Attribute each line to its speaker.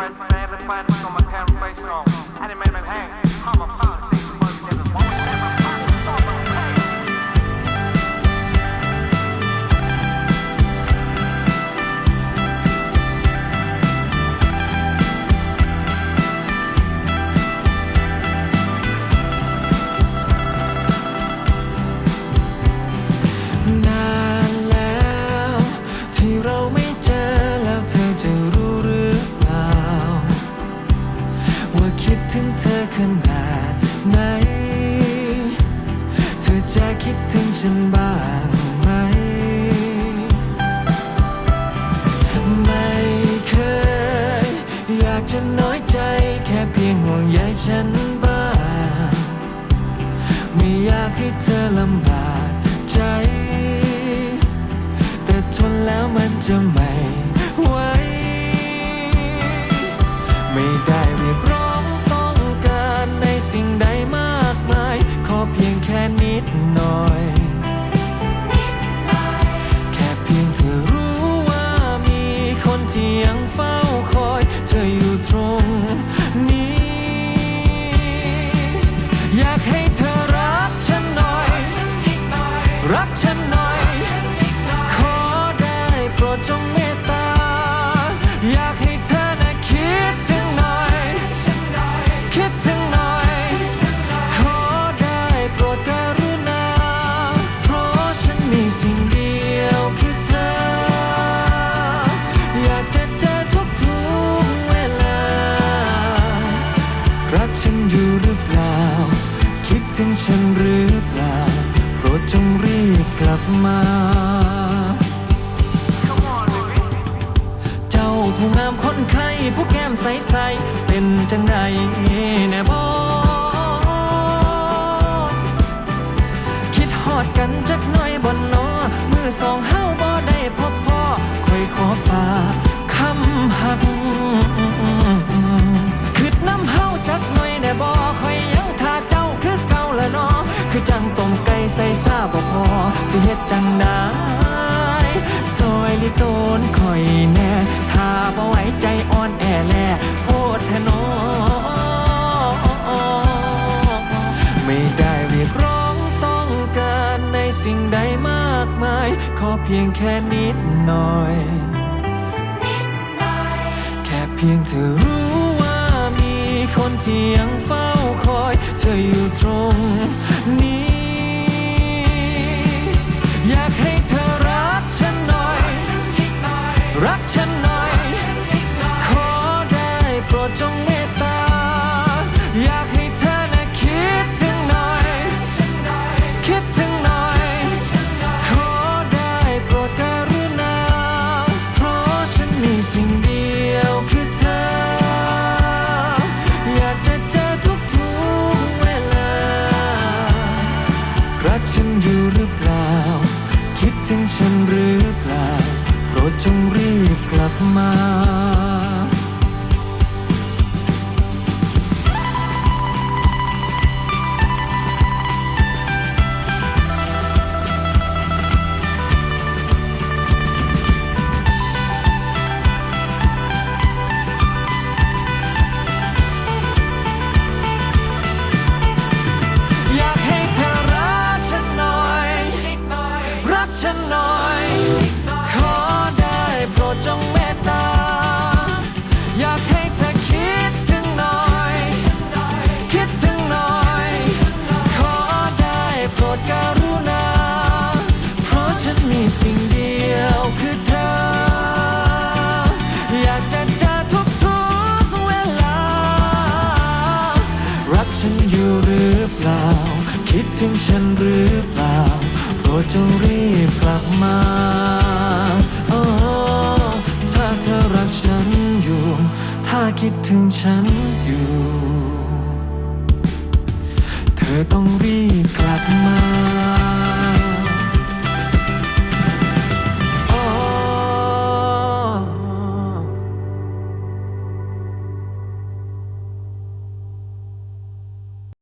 Speaker 1: let's find my parent face on. I didn't make my
Speaker 2: hang, I'm a ถึงเธอขนาดไหน เธอจะคิดถึงฉันบ้างไหม ไม่เคย อยากจะน้อยใจแค่เพียงห่วงใยฉันบ้าง ไม่อยากให้เธอลำบากใจ แต่ทนแล้วมันจะไม่ ดหน่อย แค่เพียงเธอรู้ว่ามีคนที่ยังเฝ้าคอย เธออยู่ตรงนี้ อยากให้เธอรักฉันหน่อย รักฉันหน่อย ขอได้โปรดจง มา เจ้าผู้งามคนไข้ผู้แก้มใส ๆ เป็นจังใดแน่บ สิเฮ็ดจังได้ซอยลิโตนคอยแน่ถ้าบ่ไหวใจอ่อนแอแลโพดแทนอไม่ได้เรียกร้องต้องการในสิ่งใดมากมาย ขอเพียงแค่นิดหน่อย แค่เพียงเธอรู้ว่ามีคนที่ยังเฝ้าคอย เธออยู่ จงรีบกลับมาอยากให้เธอรักฉันหน่อย ถึงฉันหรือเปล่าโปรดจงรีบกลับมาโอ้ถ้าเธอรักฉันอยู่ ถ้าคิดถึงฉันอยู่ เธอต้องรีบกลับมา